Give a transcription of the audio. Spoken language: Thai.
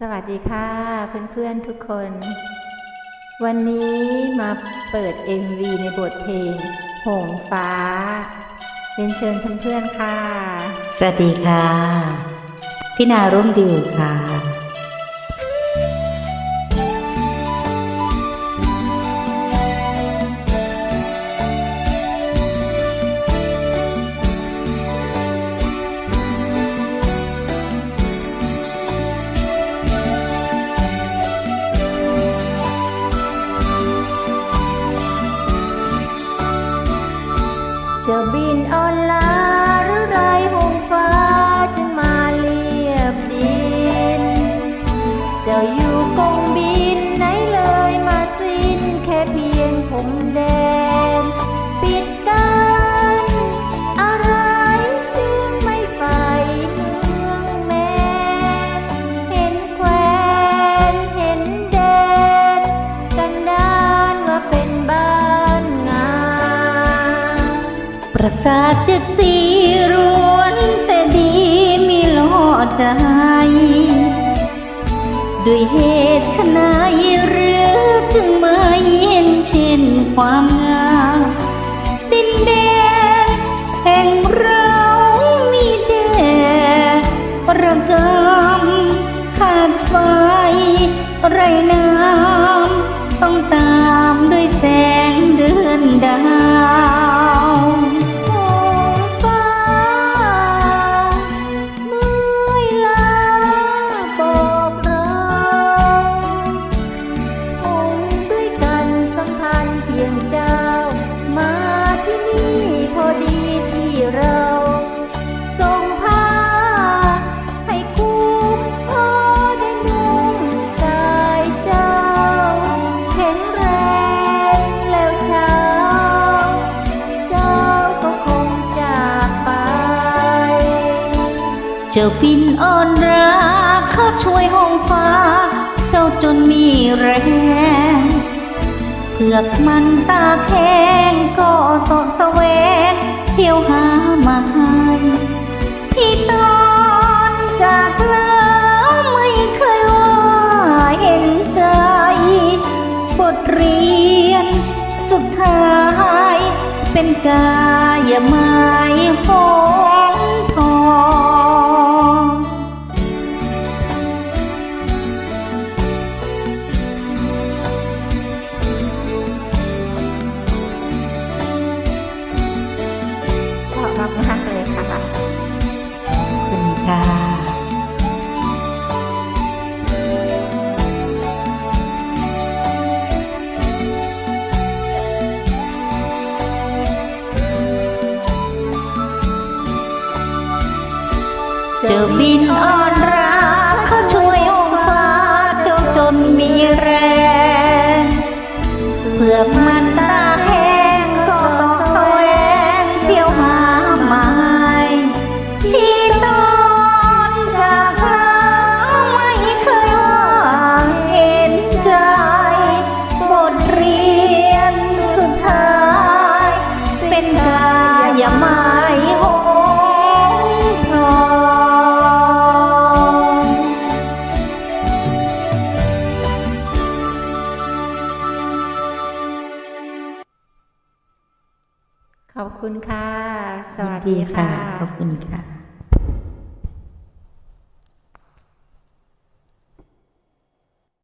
สวัสดีค่ะเพื่อนๆทุกคน วันนี้มาเปิด MV ในบทเพลง หงฟ้าเรียนเชิญเพื่อนๆค่ะ สวัสดีค่ะพี่นาร่มดิวค่ะ จะบินอ ประสาทเจ็ดสีรวนแต่ดีมีโลใจ ด้วยเหตุชนายหรือจึงไม่เห็นเช่นความงามดินแดนแห่งเรามีแต่ระกำขาดไฟไรน้ำต้องตาย เจ้าปินอ่อนรักเขาช่วยห้องฟ้า เจ้าจนมีแรงเผือกมันตาแข็งก็สดแสวงเที่ยวหามาให้ที่ตอนจากลาไม่เคยว่าเห็นใจบทเรียนสุดท้าย เป็นกายหมายห กา จะบินอ่อน อบคุณค่ะ สวัสดีค่ะ ขอบคุณค่ะ